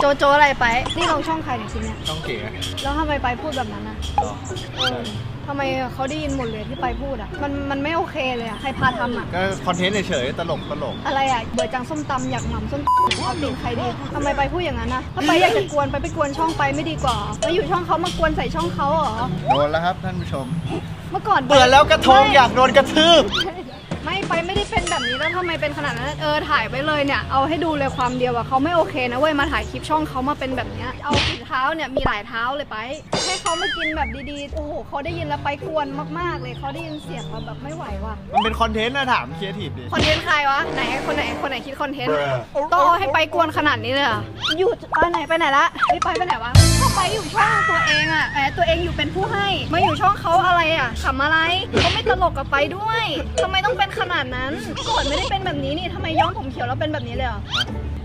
โจโจอะไรไป นี่ลงช่องใครเนี่ยคลิปเนี่ยต้องเก๋แล้วทำไมไปพูดแบบนั้นนะหรอเออทำไมเขาได้ยินหมดเลยที่ไปพูดอะ มันมันไม่โอเคเลยอะ ใครพาทำอะ ก็คอนเทนต์เฉยๆตลกตลกอะไรอะ เบื่อจังส้มตำอยากหม่ำส้มเอาติดใครดีทำไมไปพูดอย่างนั้นนะถ้าไปอยากจะกวนไปไปกวนช่องไปไม่ดีกว่าไปอยู่ช่องเขามากวนใส่ช่องเขาเหรอ โดนแล้วครับท่านผู้ชม เมื่อก่อนเบื่อแล้วกระทงอยากโดนกระทืบ ไม่ไปไม่ได้เป็นแบบนี้แล้วทำไมเป็นขนาดนั้นเออถ่ายไว้เลยเนี่ยเอาให้ดูเลยความเดียวอะเขาไม่โอเคนะเว้ยมาถ่ายคลิปช่องเขามาเป็นแบบเนี้ยเอาฝีเท้าเนี่ยมีหลายเท้าเลยไป ให้เขามากินแบบดีๆโอ้โหเขาได้ยินแล้วไปกวนมากๆเลยเขาได้ยินเสียงเราแบบไม่ไหวว่ะมันเป็นคอนเทนต์นะถามครีเอทีฟดิคอนเทนต์ใครวะไหนคนไหนคนไหนคิดคอนเทนต์ต้องเอาให้ไปกวนขนาดนี้เลยเหรอหยุดไปไหนไปไหนละนี่ไปไปไหนวะก็ไปอยู่ช่องตัวเองอะแหม ตัวเองอยู่เป็นผู้ให้ มาอยู่ช่องเขาอะไรอะขำอะไรเขาไม่ตลกกับไปด้วยทำไมต้องเป็นขนาดนั้นก่อนไม่ได้เป็นแบบนี้นี่ทำไมย้อมผมเขียวแล้วเป็นแบบนี้เลยเหรอ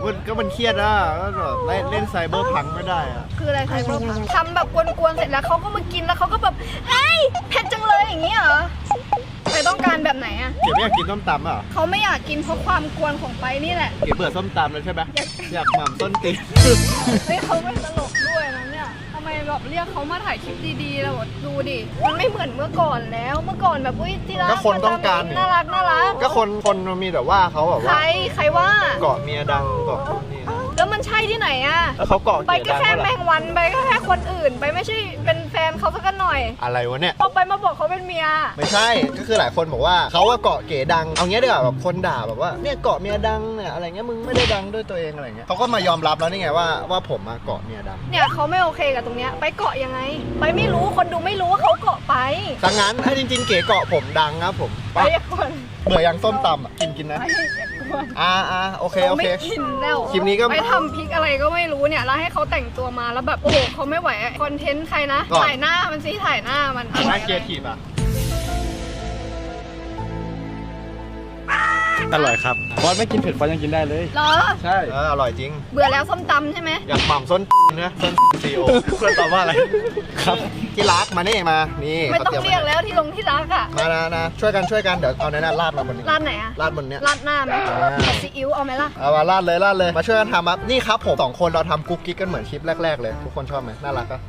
มันก็มันเครียดอะก็แบบเล่นเล่นไซเบอร์พังไม่ได้อะคืออะไรใครพวกทำแบบกวนๆเสร็จแล้วเขาก็มากินแล้วเขาก็แบบเอ้ยเผ็ดจังเลยอย่างนี้เหรอไปต้องการแบบไหนอะเก๋ไม่อยากกินส้มตำอะเขาไม่อยากกินเพราะความกวนของไปนี่แหละเก๋เบื่อส้มตำแล้วใช่ไหมอยากหม่ำต้นตีนเฮ้ยเขาไม่ตลก แบบเรียกเขามาถ่ายคลิปดีๆแล้วดูดิ มันไม่เหมือนเมื่อก่อนแล้ว เมื่อก่อนแบบอุ้ยที่รักก็คนต้องการ น่ารักน่ารัก ก็คนคนมันมีแต่ว่าเขาแบบใครว่าใครว่า เกาะเมียดังเกาะนี่นะแล้วมันใช่ที่ไหนอะ แล้วเขาเกาะไปเก๋ก็ดังแค่เมื่อแมไหร่งวันไปก็แค่คนอื่นไปไม่ใช่เป็นแฟ นเขาสักหน่อยอะไรวะเนี่ยพอไปมาบอกเขาเป็นเมีย ไม่ใช่ ก็คือหลายคนบอกว่าเขาว่าเกาะเก๋ดัง เอางี้ดีกว่าแบบคนด่าแบบว่าเนี่ยเกาะเมียดังเนี่ยอะไรเงี้ยมึงไม่ได้ดังด้วยตัวเองอะไรเงี้ยเขาก็มายอมรับแล้วนี่ไงว่าว่าผมมาเกาะเมียดังเนี่ยเขาไม่โอเคกับตรงเนี้ยไปเกาะยังไง ไปไม่รู้คนดูไม่รู้ว่าเขาเกาะไปดังนั้นถ้าจริง ๆ เก๋เกาะผมดังครับผมไป ไปอย่ากวน เบื่อยังส้มตำอะกินกินนะไปอย่ากวนอ่าอ่าโอเคโอไม่เค กินแล้วคลิปนี้ก็ ไปทำพริกอะไรก็ไม่รู้เนี่ยแล้วให้เขาแต่งตัวมาแล้วแบบโอ้โหเขาไม่ไหวอะคอนเทนต์ใครนะก่อนถ่ายหน้ามันสิถ่ายหน้ามันน่าเกียร์ทีบอะ อร่อยครับบอสไม่กินเผ็ดฟอสยังกินได้เลย เหรอ ใช่เอออร่อยจริง เบื่อแล้วส้มตำใช่ไหม อยากหม่ำส้นนะส้นซีโอเพื่อนตอบว่าอะไร ครับที่รักมานี่มา นี่ไม่ต้องขาเรียกมาแล้วที่ลงที่รักอะมานะนะช่วยกันช่วยกันเดี๋ยวเอาในนั้นราดมาบนนี้ร้านไหนอะราดบนเนี้ยร้านหน้าไหมอ่าผัดซีอิ๊วเอาไหมล่ะ เอามาราดเลยราดเลย มาช่วยกันทำครับ นี่ครับผมสองคนเราทำกุ๊กกิ๊กกันเหมือนคลิปแรก ๆ เลย ทุกคนชอบไหมน่ารักอะ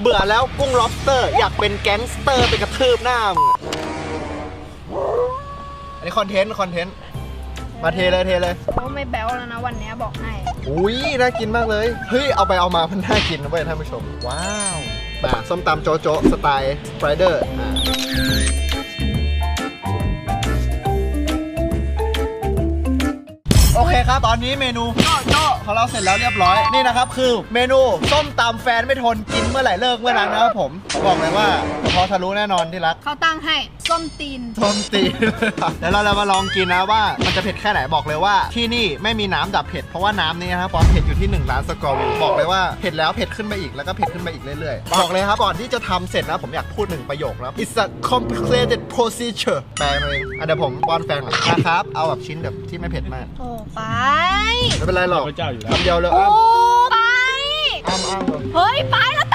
เบื่อแล้วกุ้ง lobster อยากเป็นแก๊งสเตอร์ไปกระทืบหน้ามึง อะอันนี้คอนเทนต์คอนเทนต์มาเทเลยเทเลยเขาไม่แบ๊วแล้วนะวันเนี้ยบอกให้อุ้ยน่ากินมากเลยเฮ้ยเอาไปเอามามันน่ากินนะเว้ยท่านผู้ชม ว้าวมาส้มตำโจโจะสไตล์ฟรายเดอร์โอเคครับ ตอนนี้เมนูโจโจะของเราเสร็จแล้วเรียบร้อยนี่นะครับ คือเมนูส้มตำแฟนไม่ทนกินเมื่อไหร่เลิกเมื่อนั้นนะครับผมบอกเลยว่ากระเพาะทะลุแน่นอนที่รักเขาตั้งให้ ส้มตีน ส้มตีน เดี๋ยวเราเรามาลองกินนะว่ามันจะเผ็ดแค่ไหนบอกเลยว่า ที่นี่ไม่มีน้ำดับเผ็ดเพราะว่าน้ำนี้นะครับความเผ็ดอยู่ที่1ล้านสกอร์วิลบอกเลยว่าเผ็ดแล้วเผ็ดขึ้นไปอีกแล้วก็เผ็ดขึ้นไปอีกเรื่อยๆบอกเลยครับก่อนที่จะทำเสร็จนะผมอยากพูดหนึ่งประโยคนะ It's a complicated procedure แปลมาเองอะเดี๋ยวผมป้อนแฟนก่อนนะครับเอาแบบชิ้นแบบที่ไม่เผ็ดมากโอ้ไปไม่เป็นไรหรอกพระเจ้าอยู่แล้ว คำเดียวเลยโอ้อ้ามไปอ้ามอ้ามเลยเฮ้ยไปแล้ว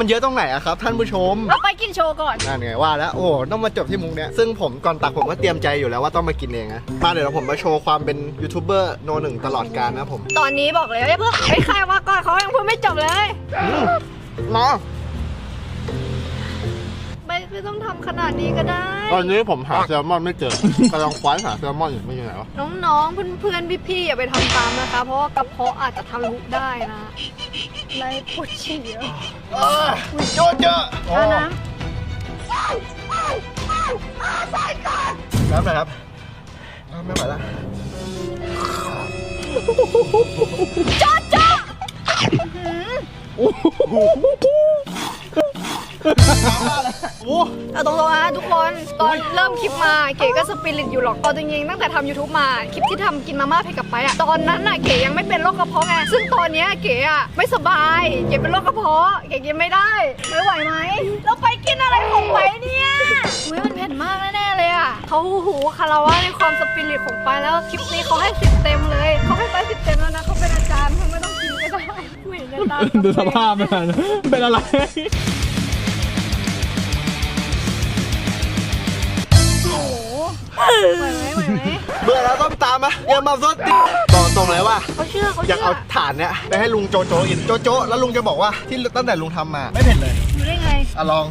มันเยอะตรงไหนอะครับ ท่านผู้ชมเอาไปกินโชว์ก่อนนั่นไงว่าแล้วโอ้โหต้องมาจบที่มุกเนี้ยซึ่งผมก่อนตักผมก็เตรียมใจอยู่แล้วว่าต้องมากินเองนะมาเดี๋ยวผมมาโชว์ความเป็นยูทูบเบอร์โนหนึ่งตลอดกาลนะผม ตอนนี้บอกเลยว่าเพิ่งไอ้ยใครว่าก่อนเขายังพูดไม่จบเลย มา ไม่ไม่ต้องทำขนาดนี้ก็ได้ ตอนนี้ผมหาแซลมอนไม่เจอกำลังควานหาแซลมอนอยู่ไม่อยู่ไหนวะน้องๆ เพื่อนๆ พี่ๆ อย่าไปทำตามนะคะ เพราะว่ากระเพาะอาจจะทะลุได้นะไรปวดฉี่อะเออโยเจอเอาน้น้ำหน่อยครับอ้าวไม่ไหวแล้วำจ๊อจ๊อหือโอ้ เอาตรงๆนะทุกคนตอนเริ่มคลิปมาเก๋ก็สปิริตอยู่หรอกเอาจริงๆตั้งแต่ทำ YouTube มาคลิปที่ทำกินมาม่าเพกับไปอะตอนนั้นน่ะเก๋ยังไม่เป็นโรคกระเพาะไงซึ่งตอนเนี้ยเก๋อะไม่สบายเก๋เป็นโรคกระเพาะเก๋กินไม่ได้ไม่ไหวไหมแล้วไปกินอะไรของไปเนี่ยอุ้ยมันเผ็ดมากแน่ๆเลยอะเขาหูหูคาราวะในความสปิริตของไปแล้วคลิปนี้เขาให้สิบเต็มเลยเขาให้ไปสิบเต็มแล้วนะเขาเป็นอาจารย์เขาไม่ต้องกินก็ได้เหม็นตายดูสภาพมันเป็นอะไร เบื่อแล้วต้องตามมาอย่ามาซดติบอกตรงเลยว่า เขาเชื่อเขาอยากเชื่อเอาฐานเนี้ยไปให้ลุงโจโจกินโจโจแล้วลุงจะบอกว่าที่ตั้งแต่ลุงทำมา ไม่เผ็ดเลยรู้ได้ไง อะลอง